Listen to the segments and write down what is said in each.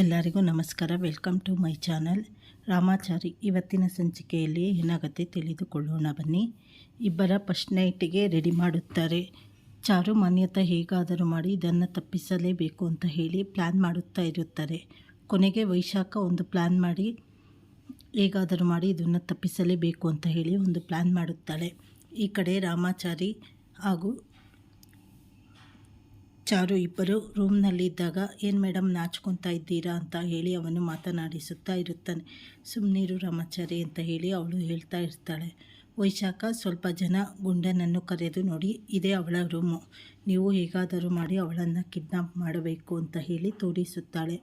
ಎಲ್ಲರಿಗೂ ನಮಸ್ಕಾರ. Welcome to my channel. Ramachari, ಇವತ್ತಿನ ಸಂಚಿಕೆಯಲ್ಲಿ ಏನಾಗುತ್ತೆ ತಿಳಿದುಕೊಳ್ಳೋಣ ಬನ್ನಿ. ಇಬ್ಬರ ಫಸ್ಟ್ ನೈಟಿಗೆ ರೆಡಿ ಮಾಡುತ್ತಾರೆ. ಚಾರು ಮಾನ್ಯತೆ ಹೇಗಾದರೂ ಮಾಡಿ ಇದನ್ನು ತಪ್ಪಿಸಲೇಬೇಕು ಅಂತ ಹೇಳಿ ಪ್ಲ್ಯಾನ್ ಮಾಡುತ್ತಾ ಇರುತ್ತಾರೆ. ಕೊನೆಗೆ ವೈಶಾಖ ಒಂದು ಪ್ಲ್ಯಾನ್ ಮಾಡಿ, ಹೇಗಾದರೂ ಮಾಡಿ ಇದನ್ನು ತಪ್ಪಿಸಲೇಬೇಕು ಅಂತ ಹೇಳಿ ಒಂದು ಪ್ಲ್ಯಾನ್ ಮಾಡುತ್ತಾಳೆ. ಈ ಕಡೆ ರಾಮಾಚಾರಿ ಹಾಗೂ ಚಾರು ಇಬ್ಬರು ರೂಮ್ನಲ್ಲಿದ್ದಾಗ, ಏನು ಮೇಡಮ್ ನಾಚ್ಕೊತಾ ಇದ್ದೀರಾ? ಅಂತ ಹೇಳಿ ಅವನು ಮಾತನಾಡಿಸುತ್ತಾ ಇರುತ್ತಾನೆ. ಸುಮ್ಮನೀರು ರಾಮಾಚಾರಿ ಅಂತ ಹೇಳಿ ಅವಳು ಹೇಳ್ತಾ ಇರ್ತಾಳೆ. ವೈಶಾಖ, ಸ್ವಲ್ಪ ಜನ ಗುಂಡನನ್ನು ಕರೆದು ನೋಡಿ, ಇದೇ ಅವಳ ರೂಮು. ನೀವು ಹೇಗಾದರೂ ಮಾಡಿ ಅವಳನ್ನು ಕಿಡ್ನಾಪ್ ಮಾಡಬೇಕು ಅಂತ ಹೇಳಿ ತೋರಿಸುತ್ತಾಳೆ.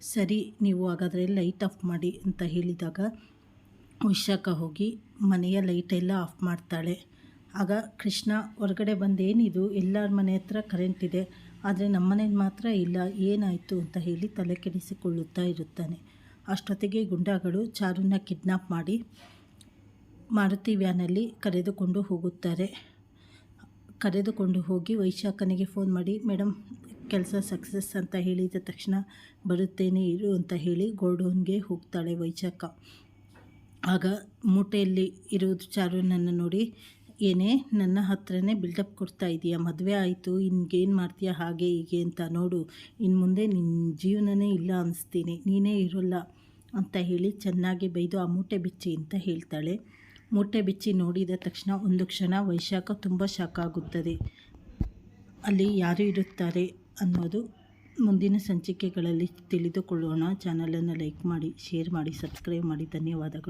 ಸರಿ, ನೀವು ಹಾಗಾದರೆ ಲೈಟ್ ಆಫ್ ಮಾಡಿ ಅಂತ ಹೇಳಿದಾಗ ವೈಶಾಖ ಹೋಗಿ ಮನೆಯ ಲೈಟೆಲ್ಲ ಆಫ್ ಮಾಡ್ತಾಳೆ. ಆಗ ಕೃಷ್ಣ, ಹೊರಗಡೆ ಬಂದೇನಿದು ಎಲ್ಲರ ಮನೆ ಹತ್ರ ಕರೆಂಟ್ ಇದೆ. ಆದರೆ ನಮ್ಮ ಮನೇಲಿ ಮಾತ್ರ ಇಲ್ಲ, ಏನಾಯಿತು ಅಂತ ಹೇಳಿ ತಲೆ ಕೆಡಿಸಿಕೊಳ್ಳುತ್ತಾ ಇರುತ್ತಾನೆ. ಅಷ್ಟೊತ್ತಿಗೆ ಗುಂಡಾಗಳು ಚಾರುನ ಕಿಡ್ನಾಪ್ ಮಾಡಿ ಮಾರುತಿ ವ್ಯಾನಲ್ಲಿ ಕರೆದುಕೊಂಡು ಹೋಗುತ್ತಾರೆ. ಕರೆದುಕೊಂಡು ಹೋಗಿ ವೈಶಾಖನಿಗೆ ಫೋನ್ ಮಾಡಿ ಮೇಡಮ್ ಕೆಲಸ ಸಕ್ಸಸ್ ಅಂತ ಹೇಳಿದ ತಕ್ಷಣ ಬರುತ್ತೇನೆ ಇರು ಅಂತ ಹೇಳಿ ಗೋಡೌನ್ಗೆ ಹೋಗ್ತಾಳೆ ವೈಶಾಖ. ಆಗ ಮೂಟೆಯಲ್ಲಿ ಇರುವುದು ಚಾರುನನ್ನು ನೋಡಿ ಏನೇ ನನ್ನ ಹತ್ರನೇ ಬಿಲ್ಡಪ್ ಕೊಡ್ತಾ ಇದೀಯ, ಮದುವೆ ಆಯಿತು ಇನ್ಗೇನು ಮಾಡ್ತೀಯ, ಹಾಗೆ ಹೀಗೆ ಅಂತ ನೋಡು. ಇನ್ನು ಮುಂದೆ ನಿನ್ನ ಜೀವನನೇ ಇಲ್ಲ ಅನ್ನಿಸ್ತೀನಿ ನೀನೇ ಇರೋಲ್ಲ ಅಂತ ಹೇಳಿ ಚೆನ್ನಾಗಿ ಬೈದು ಆ ಮೂಟೆ ಬಿಚ್ಚಿ ಅಂತ ಹೇಳ್ತಾಳೆ. ಮೂಟೆ ಬಿಚ್ಚಿ ನೋಡಿದ ತಕ್ಷಣ ಒಂದು ಕ್ಷಣ ವೈಶಾಖ ತುಂಬ ಶಾಕ್ ಆಗುತ್ತದೆ. ಅಲ್ಲಿ ಯಾರು ಇರುತ್ತಾರೆ ಅನ್ನೋದು ಮುಂದಿನ ಸಂಚಿಕೆಗಳಲ್ಲಿ ತಿಳಿದುಕೊಳ್ಳೋಣ. ಚಾನಲನ್ನು ಲೈಕ್ ಮಾಡಿ ಶೇರ್ ಮಾಡಿ ಸಬ್ಸ್ಕ್ರೈಬ್ ಮಾಡಿ. ಧನ್ಯವಾದಗಳು.